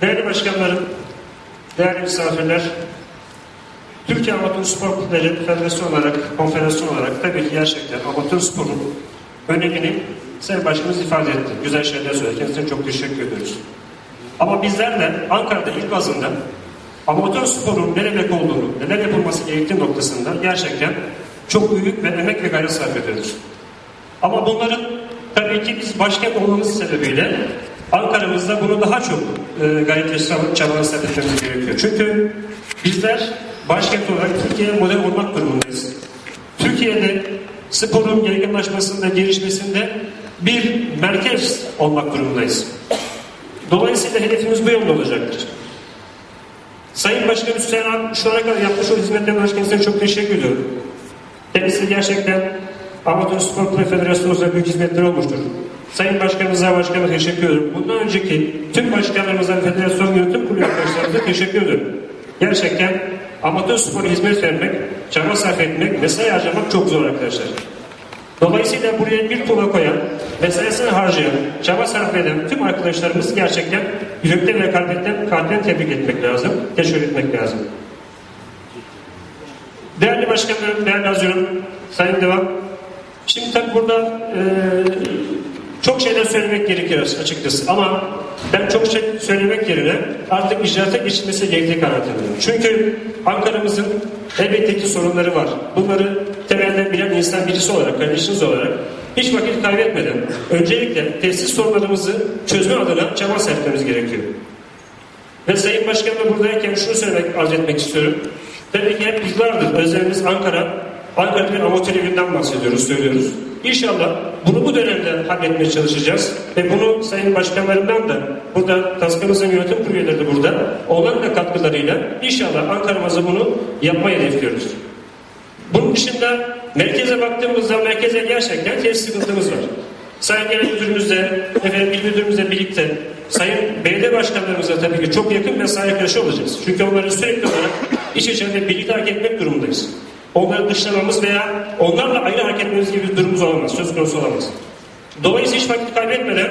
Değerli başkanlarım, değerli misafirler, Türkiye Amatör Spor Kulüpleri Federasyon olarak, konferasyon olarak tabii ki gerçekten amatör sporun önemini Sayın Başkanımız ifade etti. Güzel şeyler söyledi. Kendisine çok teşekkür ediyoruz. Ama bizler de Ankara'da ilk bazında amatör sporun ne demek olduğunu, neler yapılması gerektiği noktasında gerçekten çok büyük ve emek ve gayret sarf ediyoruz. Ama bunların tabii ki biz başkent olmamız sebebiyle Ankara'mızda bunu daha çok e, gayret ve çabalar sarf gerekiyor. Çünkü bizler başkent olarak Türkiye'ye model olmak durumundayız. Türkiye'de sporun yaygınlaşmasında, gelişmesinde bir merkez olmak durumundayız. Dolayısıyla hedefimiz bu yönde olacaktır. Sayın Başkan Hüseyin abi şu ana kadar yapmış olduğu hizmetlerine kendisine çok teşekkür ediyorum. Kendisi gerçekten Amatör Spor Kulübü Federasyonu'na büyük hizmetler olmuştur. Sayın Başkanımıza, Başkanıma teşekkür ediyorum. Bundan önceki tüm başkanlarımıza, federasyon yönetim kurulu arkadaşlarımıza teşekkür ediyorum. Gerçekten amatör spora hizmet vermek, çaba sarf etmek, mesai harcamak çok zor arkadaşlar. Dolayısıyla buraya bir tuğla koyan, mesaisini harcayan, çaba sarf eden tüm arkadaşlarımızı gerçekten yürekten ve kalpten, kalpten tebrik etmek lazım, teşekkür etmek lazım. Değerli başkanlarım, değerli hazırım, sayın devam. Şimdi tabii burada e, çok şeyler söylemek gerekiyor açıkçası ama ben çok şey söylemek yerine artık icraata geçilmesi gerektiği kanaatindeyim. Çünkü Ankara'mızın elbette ki sorunları var. Bunları temelde bilen insan birisi olarak, kardeşiniz olarak hiç vakit kaybetmeden öncelikle tesis sorunlarımızı çözme adına çaba sarf etmemiz gerekiyor. Ve Sayın Başkan'la buradayken şunu söylemek, arz etmek istiyorum. Tabii ki hep yıllardır özelimiz Ankara, Ankara'da bir amatör evinden bahsediyoruz, söylüyoruz. İnşallah bunu bu dönemde halletmeye çalışacağız. Ve bunu Sayın Başkanlarımdan da, burada Taskamızın yönetim kurulu üyeleri de burada, onların da katkılarıyla inşallah Ankara'mıza bunu yapmayı hedefliyoruz. Bunun dışında merkeze baktığımızda merkeze gerçekten tesis sıkıntımız var. Sayın Genel Müdürümüzle, efendim İl Müdürümüzle birlikte Sayın Belediye Başkanlarımızla tabii ki çok yakın mesai arkadaşı olacağız. Çünkü onları sürekli olarak iş içerisinde birlikte hareket etmek durumundayız. Onları dışlamamız veya onlarla ayrı hareket etmemiz gibi bir durumumuz olamaz, söz konusu olamaz. Dolayısıyla hiç vakit kaybetmeden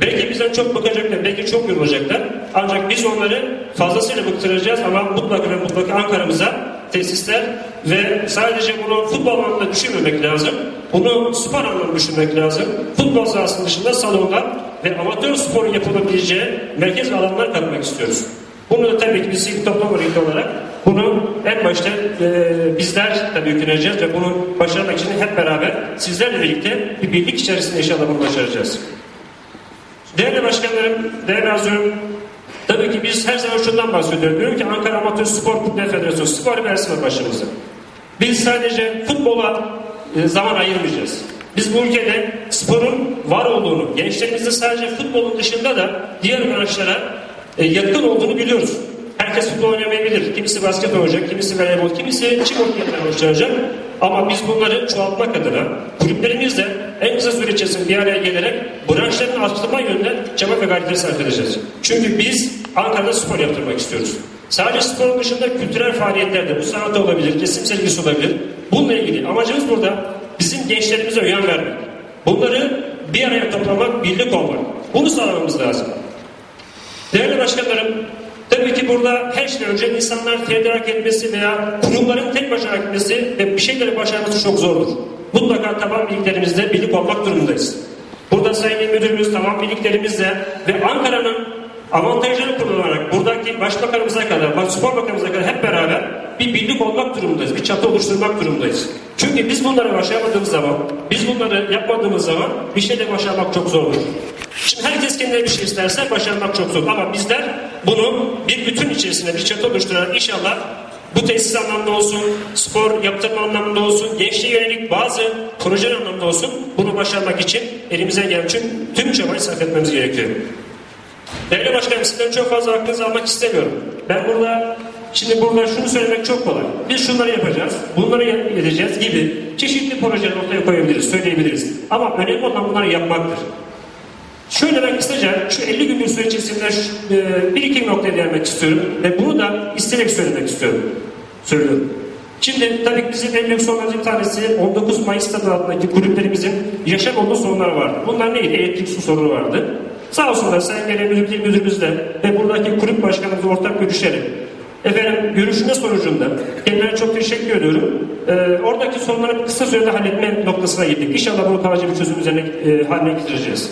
belki bizden çok bakacaklar, belki çok yorulacaklar. Ancak biz onları fazlasıyla bıktıracağız ama mutlaka ve mutlaka Ankara'mıza tesisler ve sadece bunu futbol anlamda düşünmemek lazım. Bunu spor anlamda düşünmek lazım. Futbol sahasının dışında salonlar ve amatör sporun yapılabileceği merkez alanlar katmak istiyoruz. Bunu da tabii ki biz sivil toplum örgütü olarak bunu en başta e, bizler tabii yükleneceğiz ve bunu başarmak için hep beraber sizlerle birlikte bir birlik içerisinde inşallah bunu başaracağız. Değerli başkanlarım, değerli hazırım, tabii ki biz her zaman şundan bahsediyoruz. Diyorum ki Ankara Amatör Spor Kulüpleri Federasyonu spor versi var. Biz sadece futbola e, zaman ayırmayacağız. Biz bu ülkede sporun var olduğunu, gençlerimizde sadece futbolun dışında da diğer araçlara e, yatkın olduğunu biliyoruz. Herkes futbol oynamayabilir. Kimisi basket oynayacak, kimisi voleybol, kimisi çim oynayarak hoşlanacak. Ama biz bunları çoğaltmak adına kulüplerimizle en kısa süre içerisinde bir araya gelerek branşlarını arttırma yönünde çaba ve gayretleri sarf edeceğiz. Çünkü biz Ankara'da spor yaptırmak istiyoruz. Sadece sporun dışında kültürel faaliyetlerde bu sanat olabilir, resim sergisi olabilir. Bununla ilgili amacımız burada bizim gençlerimize uyan vermek. Bunları bir araya toplamak, birlik olmak. Bunu sağlamamız lazım. Değerli başkanlarım, tabii ki burada her şeyden önce insanlar tedarik etmesi veya kurumların tek başına etmesi ve bir şeyleri başarması çok zordur. Mutlaka taban birliklerimizde birlik olmak durumundayız. Burada Sayın Müdürümüz taban birliklerimizle ve Ankara'nın avantajları kullanarak buradaki başbakanımıza kadar, spor bakanımıza kadar hep beraber bir birlik olmak durumundayız. Bir çatı oluşturmak durumundayız. Çünkü biz bunları başaramadığımız zaman, biz bunları yapmadığımız zaman bir şeyle başarmak çok zordur. Şimdi herkes kendine bir şey isterse başarmak çok zor. Ama bizler bunu bir bütün içerisinde bir çatı oluşturarak inşallah bu tesis anlamında olsun, spor yaptırma anlamında olsun, gençliğe yönelik bazı projeler anlamında olsun bunu başarmak için elimizden gelen tüm, tüm çabayı sarf etmemiz gerekiyor. Değerli başkanım sizden çok fazla vaktinizi almak istemiyorum. Ben burada Şimdi burada şunu söylemek çok kolay. Biz şunları yapacağız, bunları edeceğiz gibi çeşitli projeler ortaya koyabiliriz, söyleyebiliriz. Ama önemli olan bunları yapmaktır. Şöyle ben kısaca şu 50 günlük süre içerisinde e, bir iki noktaya değinmek istiyorum ve bunu da isteyerek söylemek istiyorum. Söylüyorum. Şimdi tabii bizim en büyük sorunlarımızın tanesi 19 Mayıs stadı altındaki kulüplerimizin yaşam olduğu sorunlar vardı. Bunlar neydi? Elektrik su sorunu vardı. Sağ olsunlar Sayın Genel Müdür Müdürümüzle ve buradaki kulüp başkanımızla ortak görüşerek Efendim görüşme sonucunda kendilerine çok teşekkür ediyorum. Ee, oradaki sorunları kısa sürede halletme noktasına gittik. İnşallah bunu kalıcı bir çözüm üzerine e, haline getireceğiz.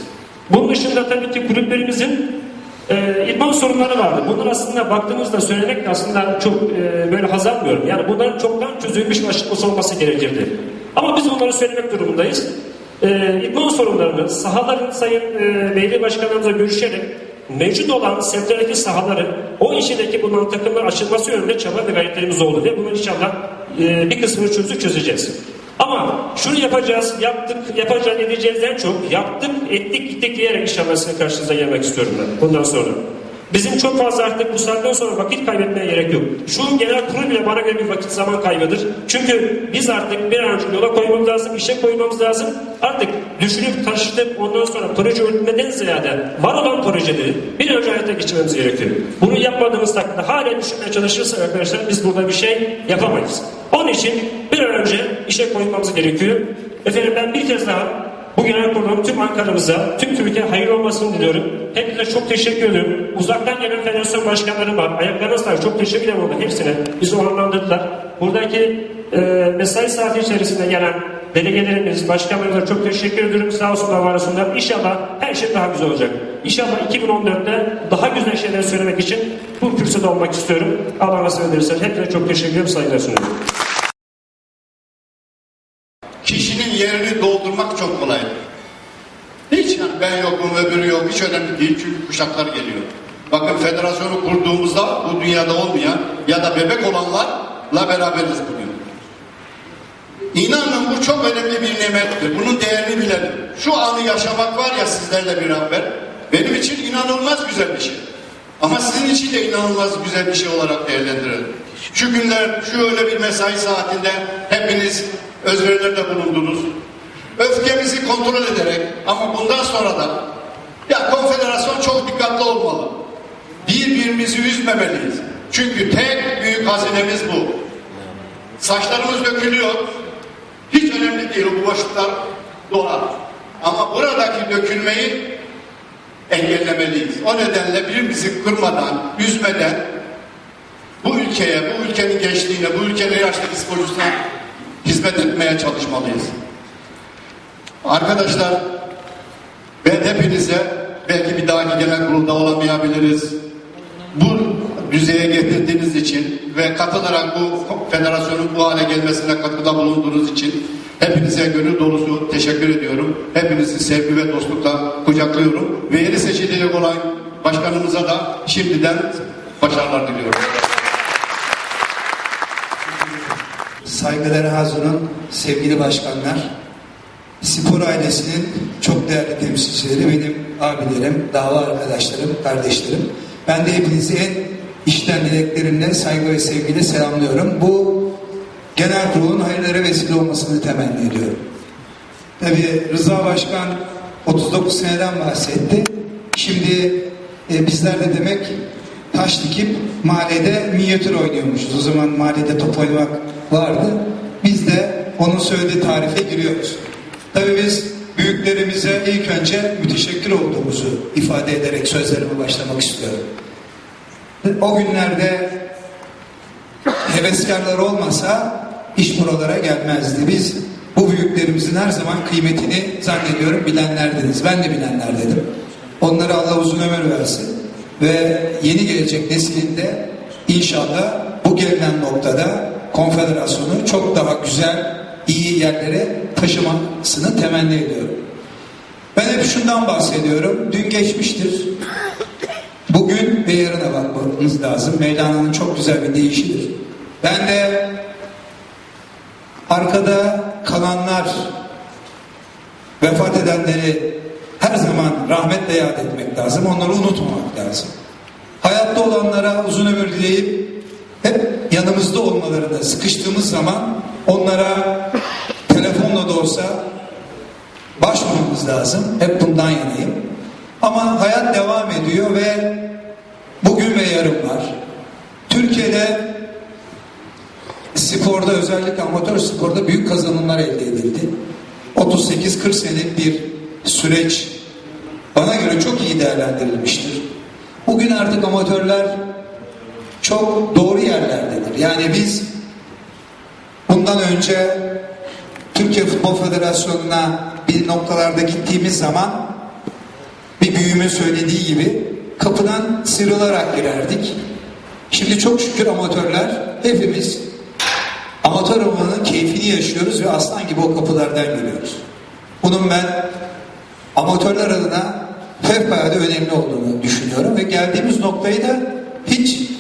Bunun dışında tabii ki kulüplerimizin e, idman sorunları vardı. Bunlar aslında baktığımızda söylemek de aslında çok e, böyle haz. Yani bunların çoktan çözülmüş ve olması gerekirdi. Ama biz bunları söylemek durumundayız. E, idman sorunlarını sahaların sayın e, belediye başkanlarımızla görüşerek mevcut olan semtlerdeki sahaları o ilçedeki bulunan takımlar açılması yönünde çaba ve gayretlerimiz oldu ve bunu inşallah e, bir kısmını çözdük çözeceğiz. Ama şunu yapacağız, yaptık, yapacağız edeceğizden çok yaptık, ettik, gittik diyerek inşallah sizin karşınıza gelmek istiyorum ben bundan sonra. Bizim çok fazla artık bu saatten sonra vakit kaybetmeye gerek yok. Şu genel kurul bile bana göre bir vakit zaman kaybıdır. Çünkü biz artık bir an önce yola koymamız lazım, işe koymamız lazım. Artık düşünüp taşıtıp ondan sonra proje üretmeden ziyade var olan projeleri bir önce hayata geçirmemiz gerekiyor. Bunu yapmadığımız takdirde hala düşünmeye çalışırsak arkadaşlar biz burada bir şey yapamayız. Onun için bir an önce işe koymamız gerekiyor. Efendim ben bir kez daha bu genel kurulum tüm Ankara'mıza, tüm Türkiye hayırlı olmasını diliyorum. Hepinize çok teşekkür ediyorum. Uzaktan gelen federasyon başkanları var. Ayaklarına sağlık. Çok teşekkür ederim orada hepsine. Bizi onurlandırdılar. Buradaki e, mesai saati içerisinde gelen delegelerimiz, başkanlarımıza çok teşekkür ediyorum. Sağ olsunlar, var olsunlar. İnşallah her şey daha güzel olacak. İnşallah 2014'te daha güzel şeyler söylemek için bu kürsüde olmak istiyorum. Allah nasip ederse. Hepinize çok teşekkür ediyorum. Saygılar sunuyorum. Kişinin yerini doldurmak çok kolay. Hiç yani ben yokum öbürü yok hiç önemli değil çünkü kuşaklar geliyor. Bakın federasyonu kurduğumuzda bu dünyada olmayan ya da bebek olanlarla beraberiz bugün. İnanın bu çok önemli bir nimettir. Bunun değerini bilelim. Şu anı yaşamak var ya sizlerle beraber benim için inanılmaz güzel bir şey. Ama sizin için de inanılmaz güzel bir şey olarak değerlendirelim. Şu günler, şu öyle bir mesai saatinde hepiniz özverilerde bulundunuz. Öfkemizi kontrol ederek ama bundan sonra da ya konfederasyon çok dikkatli olmalı. Birbirimizi üzmemeliyiz. Çünkü tek büyük hazinemiz bu. Saçlarımız dökülüyor. Hiç önemli değil o boşluklar dolar. Ama buradaki dökülmeyi engellemeliyiz. O nedenle birbirimizi kırmadan, üzmeden bu ülkeye, bu ülkenin gençliğine, bu ülkenin yaşlı psikolojisine hizmet etmeye çalışmalıyız. Arkadaşlar ben hepinize belki bir dahaki genel kurulda olamayabiliriz. Bu düzeye getirdiğiniz için ve katılarak bu federasyonun bu hale gelmesine katkıda bulunduğunuz için hepinize gönül dolusu teşekkür ediyorum. Hepinizi sevgi ve dostlukla kucaklıyorum. Ve yeni seçilecek olan başkanımıza da şimdiden başarılar diliyorum. Saygıdeğer Hazun'un sevgili başkanlar, spor ailesinin çok değerli temsilcileri, benim abilerim, dava arkadaşlarım, kardeşlerim. Ben de hepinizi en içten dileklerimle, saygı ve sevgiyle selamlıyorum. Bu genel kurulun hayırlara vesile olmasını temenni ediyorum. Tabii Rıza Başkan 39 seneden bahsetti. Şimdi e, bizler de demek taş dikip mahallede minyatür oynuyormuşuz. O zaman mahallede top oynamak vardı. Biz de onun söylediği tarife giriyoruz. Tabii biz büyüklerimize ilk önce müteşekkir olduğumuzu ifade ederek sözlerime başlamak istiyorum. O günlerde heveskarlar olmasa iş buralara gelmezdi. Biz bu büyüklerimizin her zaman kıymetini zannediyorum bilenlerdiniz. Ben de bilenlerdedim. Onlara Allah uzun ömür versin. Ve yeni gelecek neslinde inşallah bu gelinen noktada konfederasyonu çok daha güzel, iyi yerlere taşımasını temenni ediyorum. Ben hep şundan bahsediyorum. Dün geçmiştir. Bugün ve yarına bakmamız lazım. Mevlana'nın çok güzel bir deyişidir. Ben de arkada kalanlar, vefat edenleri her zaman rahmetle yad etmek lazım. Onları unutmamak lazım. Hayatta olanlara uzun ömür dileyip hep yanımızda olmalarını sıkıştığımız zaman onlara telefonla da olsa başvurmamız lazım. Hep bundan yanayım. Ama hayat devam ediyor ve bugün ve yarın var. Türkiye'de sporda özellikle amatör sporda büyük kazanımlar elde edildi. 38-40 senelik bir süreç bana göre çok iyi değerlendirilmiştir. Bugün artık amatörler çok doğru yerlerdedir. Yani biz bundan önce Türkiye Futbol Federasyonu'na bir noktalarda gittiğimiz zaman bir büyüme söylediği gibi kapıdan sıyrılarak girerdik. Şimdi çok şükür amatörler hepimiz amatör olmanın keyfini yaşıyoruz ve aslan gibi o kapılardan giriyoruz. Bunun ben amatörler adına fevkalade önemli olduğunu düşünüyorum ve geldiğimiz noktayı da hiç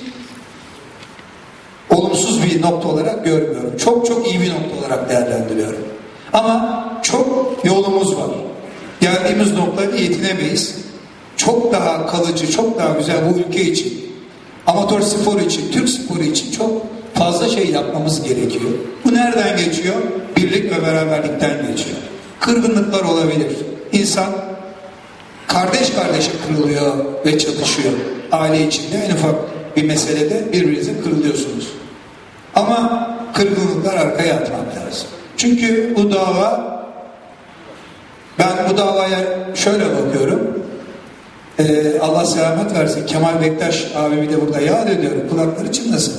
olumsuz bir nokta olarak görmüyorum. Çok çok iyi bir nokta olarak değerlendiriyorum. Ama çok yolumuz var. Geldiğimiz noktayla yetinemeyiz. Çok daha kalıcı, çok daha güzel bu ülke için, amatör spor için, Türk sporu için çok fazla şey yapmamız gerekiyor. Bu nereden geçiyor? Birlik ve beraberlikten geçiyor. Kırgınlıklar olabilir. İnsan kardeş kardeşe kırılıyor ve çatışıyor. Aile içinde en ufak bir meselede birbirinize kırılıyorsunuz. Ama kırgınlıklar arkaya atmak lazım. Çünkü bu dava ben bu davaya şöyle bakıyorum. Ee, Allah selamet versin. Kemal Bektaş abimi de burada yad ediyorum. Kulakları çınlasın.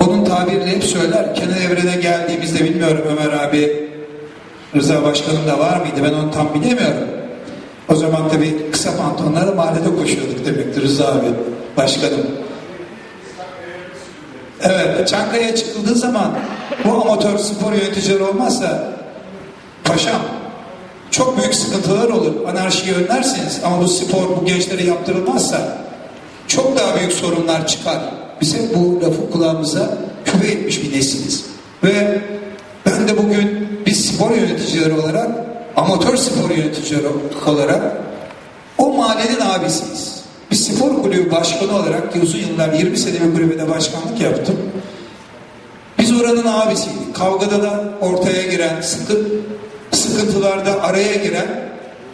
Onun tabirini hep söyler. Kenan Evren'e geldiğimizde bilmiyorum Ömer abi Rıza Başkanım da var mıydı? Ben onu tam bilemiyorum. O zaman tabii kısa pantolonlarla mahallede koşuyorduk demektir Rıza abi başkanım. Evet, Çankaya'ya çıkıldığı zaman bu amatör spor yöneticileri olmazsa paşam çok büyük sıkıntılar olur. Anarşiyi önlersiniz ama bu spor bu gençlere yaptırılmazsa çok daha büyük sorunlar çıkar. Bize bu lafı kulağımıza küve etmiş bir nesiliz. Ve ben de bugün biz spor yöneticileri olarak, amatör spor yöneticileri olarak o mahallenin abisiyiz. Bir spor kulübü başkanı olarak uzun yıllar 20 sene bir kulübede başkanlık yaptım. Biz oranın abisiydik. Kavgada da ortaya giren, sıkı, sıkıntılarda araya giren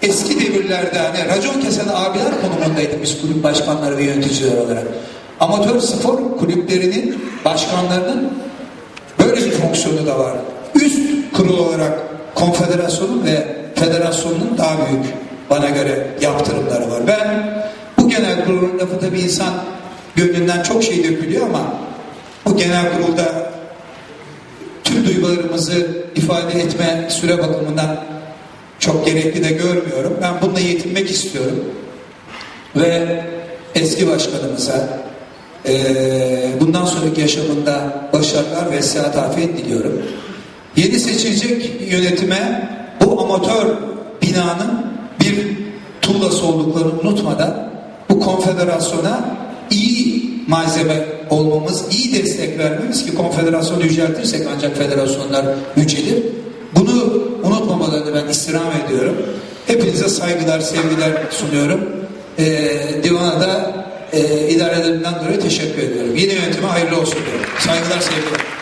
eski devirlerde hani racon kesen abiler konumundaydık biz kulüp başkanları ve yöneticiler olarak. Amatör spor kulüplerinin başkanlarının böyle bir fonksiyonu da var. Üst kurul olarak konfederasyonun ve federasyonun daha büyük bana göre yaptırımları var. Ben genel kurulun lafı tabii insan gönlünden çok şey dökülüyor ama bu genel kurulda tüm duygularımızı ifade etme süre bakımından çok gerekli de görmüyorum. Ben bununla yetinmek istiyorum. Ve eski başkanımıza eee, bundan sonraki yaşamında başarılar ve sıhhat afiyet diliyorum. Yeni seçilecek yönetime bu amatör binanın bir tuğlası olduklarını unutmadan bu konfederasyona iyi malzeme olmamız, iyi destek vermemiz ki konfederasyonu yüceltirsek ancak federasyonlar yücelir. Bunu unutmamalarını ben istirham ediyorum. Hepinize saygılar, sevgiler sunuyorum. Ee, divana da e, idarelerinden dolayı teşekkür ediyorum. Yeni yönetime hayırlı olsun diyorum. Saygılar, sevgiler.